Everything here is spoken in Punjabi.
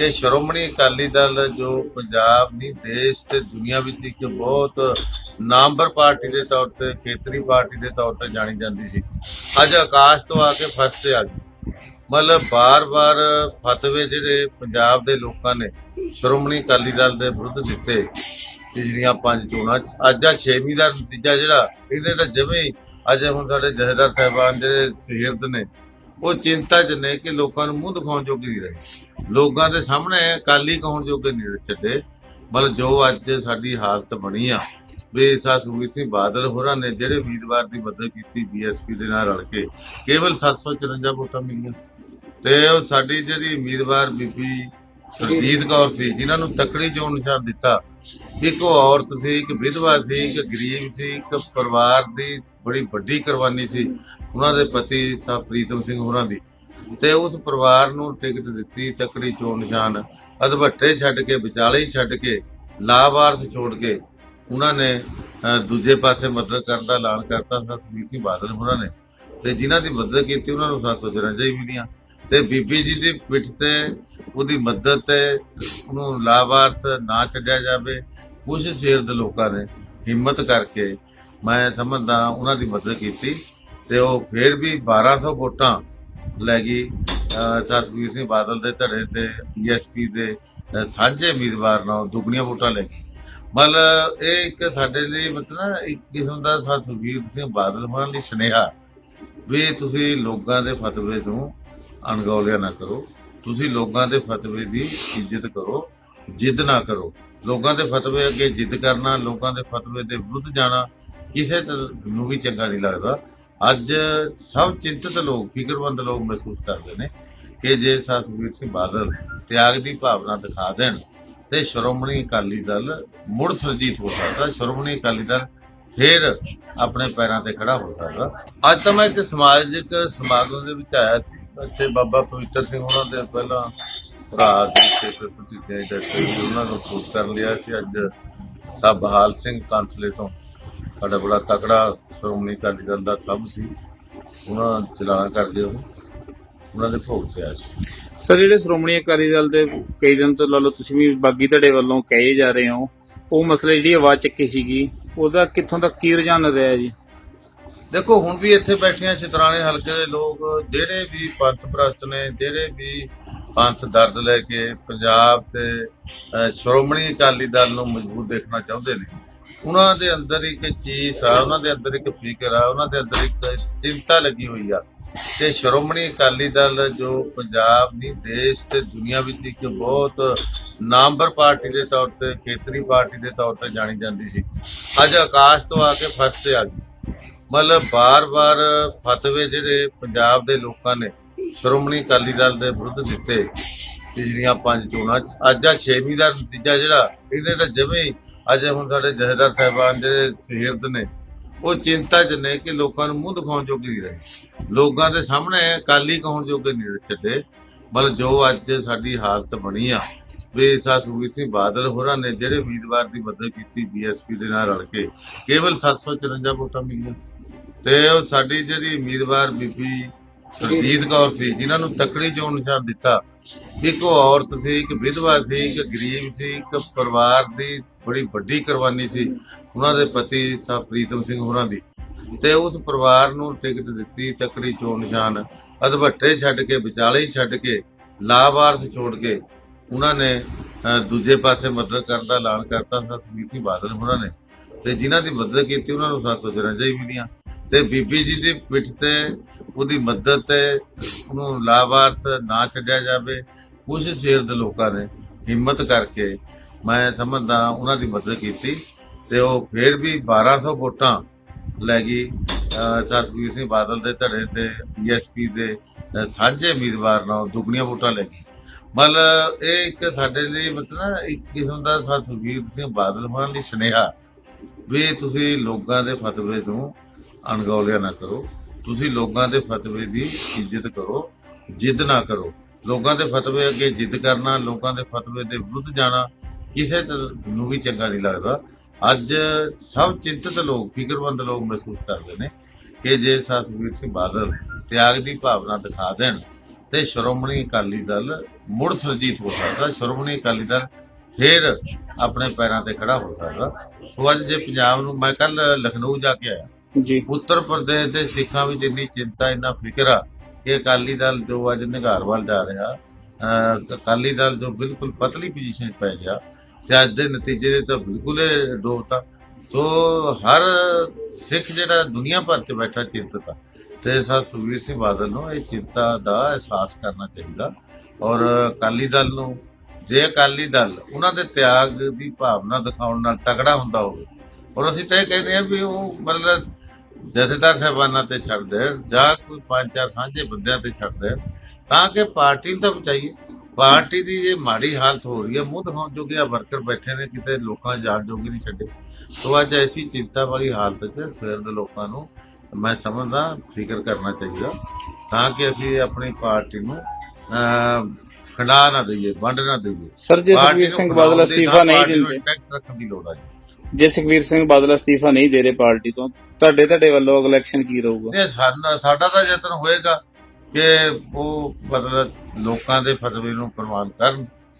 ਕਿ ਸ਼੍ਰੋਮਣੀ ਅਕਾਲੀ ਦਲ ਜੋ ਪੰਜਾਬ ਨਹੀਂ ਦੇਸ਼ ਤੇ ਦੁਨੀਆ ਵਿੱਚ ਇੱਕ ਬਹੁਤ ਨਾਮਵਰ ਪਾਰਟੀ ਦੇ ਤੌਰ ਤੇ, ਖੇਤਰੀ ਪਾਰਟੀ ਦੇ ਤੌਰ ਤੇ ਜਾਣੀ ਜਾਂਦੀ ਸੀ। ਅੱਜ ਆਕਾਸ਼ ਤੋਂ ਆ ਕੇ ਫਸ ਤੇ ਆ ਗਈ। ਮਤਲਬ ਬਾਰ-ਬਾਰ ਫਤਵੇ ਜਿਹੜੇ ਪੰਜਾਬ ਦੇ ਲੋਕਾਂ ਨੇ ਸ਼੍ਰੋਮਣੀ ਅਕਾਲੀ ਦਲ ਦੇ ਵਿਰੁੱਧ ਦਿੱਤੇ ਪਿਛਲੀਆਂ ਪੰਜ ਚੋਣਾਂ 'ਚ। ਅੱਜ ਆ ਛੇਵੀਂ ਦਾ ਨਤੀਜਾ ਜਿਹੜਾ, ਇਹਦੇ ਤਾਂ ਜਿਵੇਂ ਅੱਜ ਹੁਣ ਸਾਡੇ ਜਥੇਦਾਰ ਸਾਹਿਬਾਨ ਜਿਹੜੇ ਸਿਰਦ ਨੇ ਉਹ ਚਿੰਤਾ 'ਚ ਨੇ ਕਿ ਲੋਕਾਂ ਨੂੰ ਮੂੰਹ ਦਿਖਾਉਣ ਜੋਗੇ ਨਹੀਂ ਰਹੇ। ਲੋਕਾਂ ਦੇ ਸਾਹਮਣੇ ਅਕਾਲੀ ਕਹਉਣ ਜੋਗੇ ਨਹੀਂ ਛੱਡੇ। ਮਤਲਬ ਜੋ ਅੱਜ ਸਾਡੀ ਹਾਲਤ ਬਣੀ ਆ, ਵੀ ਸਾ ਸਿੰਘ ਬਾਦਲ ਹੋਰਾਂ ਨੇ ਜਿਹੜੇ ਉਮੀਦਵਾਰ ਦੀ ਮਦਦ ਕੀਤੀ ਬੀਐਸਪੀ ਦੇ ਨਾਲ ਰਲ ਕੇ, ਕੇਵਲ 754 ਵੋਟਾਂ ਮਿਲੀਆਂ। ਤੇ ਉਹ ਸਾਡੀ ਜਿਹੜੀ ਉਮੀਦਵਾਰ ਬੀਬੀ ਸਰਜੀਤ ਕੌਰ ਸੀ, ਜਿਨ੍ਹਾਂ ਨੂੰ ਤਕੜੀ ਚੋਣ ਨਿਸ਼ਾਨ ਦਿੱਤਾ, ਇੱਕ ਉਹ ਔਰਤ ਸੀ, ਇੱਕ ਵਿਧਵਾ ਸੀ, ਇੱਕ ਗਰੀਬ ਸੀ, ਇੱਕ ਪਰਿਵਾਰ ਦੀ ਬੜੀ ਵੱਡੀ ਕੁਰਬਾਨੀ ਸੀ ਉਹਨਾਂ ਦੇ ਪਤੀ ਸਾਹਿਬ ਪ੍ਰੀਤਮ ਸਿੰਘ ਹੋਰਾਂ ਦੀ। ਤੇ ਉਸ ਪਰਿਵਾਰ ਨੂੰ ਟਿਕਟ ਦਿੱਤੀ ਤਕੜੀ ਚੋਣ ਨਿਸ਼ਾਨ। ਅਧਵੱਟੇ ਛੱਡ ਕੇ, ਵਿਚਾਲੇ ਛੱਡ ਕੇ, ਲਾਵਾਰਸ ਛੋੜ ਕੇ ਉਹਨਾਂ ਨੇ ਦੂਜੇ ਪਾਸੇ ਮਦਦ ਕਰਨ ਦਾ ਐਲਾਨ ਕਰਤਾ ਸਤਿ ਸਿੰਘ ਬਾਦਲ ਹੋਰਾਂ ਨੇ। ਤੇ ਜਿਨ੍ਹਾਂ ਦੀ ਮਦਦ ਕੀਤੀ ਉਹਨਾਂ ਨੂੰ 754 ਹੀ ਮਿਲੀਆਂ ਤੇ ਬੀਬੀ ਜੀ ਦੀ ਪਿੱਠ ਤੇ ਉਹਦੀ ਮਦਦ ਤੇ ਉਹਨੂੰ ਲਾਵਾਰਸ ਨਾ ਛੱਡਿਆ ਜਾਵੇ। ਕੁਝ ਸ਼ੇਰ ਦੇ ਲੋਕਾਂ ਨੇ ਹਿੰਮਤ ਕਰਕੇ ਮੈਂ ਸਮਝਦਾ ਉਹਨਾਂ ਦੀ ਮਦਦ ਕੀਤੀ ਤੇ ਉਹ ਫਿਰ ਵੀ 1200 ਵੋਟਾਂ ਲੈ ਗਈ। ਅਹ ਜਸਵੀਰ ਸਿੰਘ ਬਾਦਲ ਦੇ ਧੜੇ ਤੇ ਬੀਐਸਪੀ ਦੇ ਸਾਂਝੇ ਉਮੀਦਵਾਰ ਨਾਲ ਦੁੱਗਣੀਆਂ ਵੋਟਾਂ ਲੈ ਗਈ। ਮਤਲਬ ਇਹ ਇੱਕ ਸਾਡੇ ਲਈ ਮਤਲਬ ਨਾ ਇੱਕ ਕਿਸਮ ਦਾ ਸਾ ਸੁਖਬੀਰ ਸਿੰਘ ਬਾਦਲ ਹੋਰਾਂ ਲਈ ਸੁਨੇਹਾ ਵੀ ਤੁਸੀਂ ਲੋਕਾਂ ਦੇ ਫਤਵੇ ਨੂੰ ਅਣਗੌਲਿਆ ਨਾ ਕਰੋ। ਤੁਸੀਂ ਲੋਕਾਂ ਦੇ ਫਤਵੇ ਦੀ ਇੱਜ਼ਤ ਕਰੋ, ਜਿੱਦ ਨਾ ਕਰੋ। ਲੋਕਾਂ ਦੇ ਫਤਵੇ ਅੱਗੇ ਜਿੱਦ ਕਰਨਾ, ਲੋਕਾਂ ਦੇ ਫਤਵੇ ਦੇ ਵਿਰੁੱਧ ਜਾਣਾ ਕਿਸੇ ਤ- ਨੂੰ ਵੀ ਚੰਗਾ ਨਹੀਂ ਲੱਗਦਾ। ਅੱਜ ਸਭ ਚਿੰਤਤ ਲੋਕ, ਫਿਕਰਮੰਦ ਲੋਕ ਮਹਿਸੂਸ ਕਰਦੇ ਨੇ ਕਿ ਜੇ ਸਤਿਗੁਰੂ ਸਿੰਘ ਬਾਦਲ ਤਿਆਗ ਦੀ ਭਾਵਨਾ ਦਿਖਾ ਦੇਣ ਤੇ ਸ਼੍ਰੋਮਣੀ ਅਕਾਲੀ ਦਲ ਮੁੜ ਸਰਜੀਤ ਹੋ ਸਕਦਾ। ਸ਼੍ਰੋਮਣੀ ਅਕਾਲੀ ਦਲ ਫਿਰ ਆਪਣੇ ਪੈਰਾਂ ਤੇ ਖੜਾ ਹੋ ਸਕਦਾ। ਅੱਜ ਤਾਂ ਮੈਂ ਇੱਕ ਸਮਾਜਿਕ ਸਮਾਗਮ ਦੇ ਵਿੱਚ ਆਇਆ ਸੀ। ਇੱਥੇ ਬਾਬਾ ਪਵਿੱਤਰ ਸਿੰਘ ਉਹਨਾਂ ਦੇ ਪਹਿਲਾਂ ਭਰਾ ਦੇ ਤੇ ਪ੍ਰਤੀਕੇ ਦੇ ਉਹਨਾਂ ਨੂੰ ਖੁਸ਼ ਕਰ ਲਿਆ ਸੀ। ਅੱਜ ਸਾਹਿਬ ਬਹਾਲ ਸਿੰਘ ਕਾਂਸਲੇ ਤੋਂ ਸਾਡਾ ਬੜਾ ਤਕੜਾ ਸ਼੍ਰੋਮਣੀ ਅਕਾਲੀ ਦਲ ਦਾ ਕਲੱਬ ਸੀ। ਉਹਨਾਂ ਚਲਾਣਾ ਕਰਦੇ ਉਹ ਉਹਨਾਂ ਦੇ ਭੋਗ ਤੇ ਆਇਆ ਸੀ। ਸਰ ਜਿਹੜੇ ਸ਼੍ਰੋਮਣੀ ਅਕਾਲੀ ਦਲ ਦੇ ਕਈ ਦਿਨ ਤੋਂ ਲਾ ਲਓ ਤੁਸੀਂ ਵੀ ਬਾਗੀ ਧੜੇ ਵੱਲੋਂ ਕਹੇ ਜਾ ਰਹੇ ਹੋ ਉਹ ਮਸਲੇ ਜਿਹੜੀ ਆਵਾਜ਼ ਚੱਕੀ ਸੀਗੀ ਉਹਦਾ ਕਿੱਥੋਂ ਤੱਕ ਕੀ ਰੁਝਾਨ ਰਿਹਾ ਜੀ? ਦੇਖੋ ਹੁਣ ਵੀ ਇੱਥੇ ਬੈਠੀਆਂ ਸ਼ਤਰਾਣੇ ਹਲਕੇ ਦੇ ਲੋਕ ਜਿਹੜੇ ਵੀ ਪੰਥ ਪ੍ਰਸਤ ਨੇ ਜਿਹੜੇ ਵੀ ਪੰਥ ਦਰਦ ਲੈ ਕੇ ਪੰਜਾਬ ਤੇ ਸ਼੍ਰੋਮਣੀ ਅਕਾਲੀ ਦਲ ਨੂੰ ਮਜ਼ਬੂਤ ਦੇਖਣਾ ਚਾਹੁੰਦੇ ਨੇ। ਉਹਨਾਂ ਦੇ ਅੰਦਰ ਇੱਕ ਚੀਜ਼ ਆ, ਉਹਨਾਂ ਦੇ ਅੰਦਰ ਇੱਕ ਫਿਕਰ ਆ, ਉਹਨਾਂ ਦੇ ਅੰਦਰ ਇੱਕ ਚਿੰਤਾ ਲੱਗੀ ਹੋਈ ਆ। ਕਿ ਸ਼੍ਰੋਮਣੀ ਅਕਾਲੀ ਦਲ ਜੋ ਪੰਜਾਬ ਦੀ ਦੇਸ਼ ਤੇ ਦੁਨੀਆ ਵਿੱਚ ਇੱਕ ਬਹੁਤ ਨਾਮਵਰ ਪਾਰਟੀ ਦੇ ਤੌਰ ਤੇ, ਖੇਤਰੀ ਪਾਰਟੀ ਦੇ ਤੌਰ ਤੇ ਜਾਣੀ ਜਾਂਦੀ ਸੀ। ਅੱਜ ਆਕਾਸ਼ ਤੋਂ ਆ ਕੇ ਫਸ ਤੇ ਆ ਗਈ। ਮਤਲਬ ਬਾਰ-ਬਾਰ ਫਤਵੇ ਜਿਹੜੇ ਪੰਜਾਬ ਦੇ ਲੋਕਾਂ ਨੇ ਸ਼੍ਰੋਮਣੀ ਅਕਾਲੀ ਦਲ ਦੇ ਵਿਰੁੱਧ ਦਿੱਤੇ ਪਿਛਲੀਆਂ ਪੰਜ ਚੋਣਾਂ 'ਚ। ਅੱਜ ਆ ਛੇਵੀਂ ਦਾ ਨਤੀਜਾ ਜਿਹੜਾ, ਇਹਦੇ ਤਾਂ ਜਮੇ ਹੀ ਅੱਜ ਹੁਣ ਸਾਡੇ ਜਥੇਦਾਰ ਸਾਹਿਬਾਨ ਜਿਹੜੇ ਸਿਰਦ ਨੇ, ਉਹ ਚਿੰਤਾ 'ਚ ਨੇ ਕਿ ਲੋਕਾਂ ਨੂੰ ਮੂੰਹ ਦਿਖਾਉਣ ਜੋਗੇ ਨਹੀਂ ਰਹੇ। ਲੋਕਾਂ ਦੇ ਸਾਹਮਣੇ ਅਕਾਲੀ ਕਹਉਣ ਜੋਗੇ ਨਹੀਂ ਛੱਡੇ। ਮਤਲਬ ਜੋ ਅੱਜ ਸਾਡੀ ਹਾਲਤ ਬਣੀ ਆ, ਵੀ ਸਾ ਸੁਖਬੀਰ ਸਿੰਘ ਬਾਦਲ ਹੋਰਾਂ ਨੇ ਜਿਹੜੇ ਉਮੀਦਵਾਰ ਦੀ ਮਦਦ ਕੀਤੀ ਬੀਐਸਪੀ ਦੇ ਨਾਲ ਰਲ ਕੇ, ਕੇਵਲ 754 ਵੋਟਾਂ ਮਿਲੀਆਂ। ਤੇ ਉਹ ਸਾਡੀ ਜਿਹੜੀ ਉਮੀਦਵਾਰ ਬੀਬੀ ਸਰਜੀਤ ਕੌਰ ਸੀ, ਜਿਨ੍ਹਾਂ ਨੂੰ ਤਕੜੀ ਚੋਣ ਨਿਸ਼ਾਨ ਦਿੱਤਾ, ਇੱਕ ਉਹ ਔਰਤ ਸੀ, ਇੱਕ ਵਿਧਵਾ ਸੀ, ਇੱਕ ਗਰੀਬ ਸੀ, ਇੱਕ ਪਰਿਵਾਰ ਦੀ ਬੜੀ ਵੱਡੀ ਕੁਰਬਾਨੀ ਸੀ ਉਹਨਾਂ ਦੇ ਪਤੀ ਸਾਹਿਬ ਪ੍ਰੀਤਮ ਸਿੰਘ ਹੋਰਾਂ ਦੀ। ਤੇ ਉਸ ਪਰਿਵਾਰ ਨੂੰ ਟਿਕਟ ਦਿੱਤੀ ਤਕੜੀ ਚੋਣ ਨਿਸ਼ਾਨ। ਅਧਵੱਟੇ ਛੱਡ ਕੇ, ਵਿਚਾਲੇ ਹੀ ਛੱਡ ਕੇ, ਲਾਵਾਰਸ ਛੋੜ ਕੇ ਉਹਨਾਂ ਨੇ ਦੂਜੇ ਪਾਸੇ ਮਦਦ ਕਰਨ ਦਾ ਐਲਾਨ ਕਰਤਾ ਸਤਿਗੁਰੂ ਸਿੰਘ ਬਾਦਲ ਹੋਰਾਂ ਨੇ। ਤੇ ਜਿਨ੍ਹਾਂ ਦੀ ਮਦਦ ਕੀਤੀ ਉਹਨਾਂ ਨੂੰ 754 ਹੀ ਮਿਲੀਆਂ। ਤੇ ਬੀਬੀ ਜੀ ਦੀ ਪਿੱਠ ਤੇ ਉਹਦੀ ਮਦਦ ਤੇ ਉਹਨੂੰ ਲਾਵਾਰਸ ਨਾ ਛੱਡਿਆ ਜਾਵੇ। ਕੁਝ ਸ਼ੇਰ ਦੇ ਲੋਕਾਂ ਨੇ ਹਿੰਮਤ ਕਰਕੇ ਮੈਂ ਸਮਝਦਾ ਉਹਨਾਂ ਦੀ ਮਦਦ ਕੀਤੀ ਤੇ ਉਹ ਫਿਰ ਵੀ 1200 ਵੋਟਾਂ ਲੈ ਗਈ, ਅਹ ਜਸਵੀਰ ਸਿੰਘ ਬਾਦਲ ਦੇ ਧੜੇ ਤੇ ਬੀਐਸਪੀ ਦੇ ਸਾਂਝੇ ਉਮੀਦਵਾਰ ਨਾਲ ਦੁੱਗਣੀਆਂ ਵੋਟਾਂ ਲੈ ਗਈ। ਮਤਲਬ ਇਹ ਇੱਕ ਸਾਡੇ ਲਈ ਮਤਲਬ ਨਾ ਇੱਕ ਕਿਸਮ ਦਾ ਸਾ ਸੁਖਬੀਰ ਸਿੰਘ ਬਾਦਲ ਹੋਰਾਂ ਲਈ ਸੁਨੇਹਾ ਵੀ ਤੁਸੀਂ ਲੋਕਾਂ ਦੇ ਫਤਵੇ ਨੂੰ ਅਣਗੌਲਿਆ ਨਾ ਕਰੋ। ਤੁਸੀਂ ਲੋਕਾਂ ਦੇ ਫਤਵੇ ਦੀ ਇੱਜ਼ਤ ਕਰੋ, ਜਿੱਦ ਨਾ ਕਰੋ। ਲੋਕਾਂ ਦੇ ਫਤਵੇ ਅੱਗੇ ਜਿੱਦ ਕਰਨਾ, ਲੋਕਾਂ ਦੇ ਫਤਵੇ ਦੇ ਵਿਰੁੱਧ ਜਾਣਾ ਕਿਸੇ ਨੂੰ ਵੀ ਚੰਗਾ ਨਹੀਂ ਲੱਗਦਾ। ਅੱਜ ਸਭ ਚਿੰਤਤ ਲੋਕ ਫਿਕਰਮੰਦ ਲੋਕ ਮਹਿਸੂਸ ਕਰਦੇ ਨੇ ਕਿ ਜੇ ਸਤਿਗੁਰੂ ਸਿੰਘ ਬਾਦਲ ਤਿਆਗ ਦੀ ਭਾਵਨਾ ਦਿਖਾ ਦੇਣ ਤੇ ਸ਼੍ਰੋਮਣੀ ਅਕਾਲੀ ਦਲ ਮੁੜ ਸੁਰਜੀਤ ਹੋ ਸਕਦਾ। ਸ਼੍ਰੋਮਣੀ ਅਕਾਲੀ ਦਲ ਫਿਰ ਆਪਣੇ ਪੈਰਾਂ ਤੇ ਖੜਾ ਹੋ ਸਕਦਾ। ਸੋ ਅੱਜ ਜੇ ਪੰਜਾਬ ਨੂੰ ਮੈਂ ਕੱਲ ਲਖਨਊ ਜਾ ਕੇ ਆਇਆ। ਜੀ। ਉੱਤਰ ਪ੍ਰਦੇਸ਼ ਦੇ ਸਿੱਖਾਂ ਵਿੱਚ ਇੰਨੀ ਚਿੰਤਾ ਇੰਨਾ ਫਿਕਰ ਆ ਕਿ ਅਕਾਲੀ ਦਲ ਜੋ ਅੱਜ ਨਿਗਾਰ ਵੱਲ ਜਾ ਰਿਹਾ ਅਕਾਲੀ ਦਲ ਜੋ ਬਿਲਕੁਲ ਪਤਲੀ ਪੋਜੀਸ਼ਨ ਪੈ ਗਿਆ ਤੇ ਅੱਜ ਦੇ ਨਤੀਜੇ ਦੇ ਤਾਂ ਬਿਲਕੁਲ ਹੀ ਡੋਬਤਾ ਸੋ ਹਰ ਸਿੱਖ ਜਿਹੜਾ ਦੁਨੀਆ ਭਰ 'ਚ ਬੈਠਾ ਚਿੰਤਤ ਆ। ਤੇ ਸਾ ਸੁਖਬੀਰ ਸਿੰਘ ਬਾਦਲ ਨੂੰ ਇਹ ਚਿੰਤਾ ਦਾ ਅਹਿਸਾਸ ਕਰਨਾ ਚਾਹੀਦਾ। ਔਰ ਅਕਾਲੀ ਦਲ ਨੂੰ, ਜੇ ਅਕਾਲੀ ਦਲ ਉਹਨਾਂ ਦੇ ਤਿਆਗ ਦੀ ਭਾਵਨਾ ਦਿਖਾਉਣ ਨਾਲ ਤਗੜਾ ਹੁੰਦਾ ਹੋਵੇ, ਔਰ ਅਸੀਂ ਤਾਂ ਇਹ ਕਹਿੰਦੇ ਆ ਵੀ ਉਹ ਮਤਲਬ ਜਥੇਦਾਰ ਸਾਹਿਬਾਨਾਂ ਤੇ ਛੱਡ ਦੇ ਜਾਂ ਕੋਈ ਪੰਜ ਚਾਰ ਸਾਂਝੇ ਬੰਦਿਆਂ ਤੇ ਛੱਡ ਦੇ ਤਾਂ ਕਿ ਪਾਰਟੀ ਨੂੰ ਤਾਂ ਬਚਾਈਏ। ਪਾਰਟੀ ਦੀ ਜੇ ਮਾੜੀ ਹਾਲਤ ਹੋ ਰਹੀ ਹੈ। ਮੂੰਹ ਦਿਖਾਉਣ ਜੋਗੇ ਆ ਵਰਕਰ ਬੈਠੇ ਨੇ ਕਿਤੇ ਲੋਕਾਂ ਜਾਨ ਜੋਗੀ ਨਹੀਂ ਛੱਡੇ। ਸੋ ਅੱਜ ਐਸੀ ਚਿੰਤਾ ਵਾਲੀ ਹਾਲਤ 'ਚ ਸਵੇਰ ਦੇ ਲੋਕਾਂ ਨੂੰ ਮੈਂ ਸਮਝਦਾ ਫਿਕਰ ਕਰਨਾ ਚਾਹੀਦਾ ਤਾਂ ਕਿ ਅਸੀਂ ਆਪਣੀ ਪਾਰਟੀ ਨੂੰ ਖੰਡਾ ਨਾ ਦਈਏ ਵੰਡ ਨਾ ਦਈਏ। ਸਰ ਜੇ ਨੂੰ ਸਿੰਘ ਬਾਦਲ ਅਸਤੀਫਾ ਨਹੀਂ ਦਿੰਦੇ। intact ਰੱਖਣ ਦੀ ਲੋੜ ਹੈ ਜੀ। ਜੇ ਸੁਖਬੀਰ ਸਿੰਘ ਬਾਦਲ ਅਸਤੀਫਾ ਨਹੀਂ ਦੇ ਰਹੇ ਪਾਰਟੀ ਤੋਂ ਤੁਹਾਡੇ ਤੁਹਾਡੇ ਵੱਲੋਂ ਅਗਲਾ ਐਕਸ਼ਨ ਕੀ ਰਹੂਗਾ? ਇਹ ਸਾਡਾ ਸਾਡਾ ਤਾਂ ਯਤਨ ਹੋਏਗਾ। ਕਿ ਉਹ ਮਤਲਬ ਲੋਕਾਂ ਦੇ ਫਤਵੇ ਨੂੰ ਪ੍ਰਵਾਨ ਕਰਨ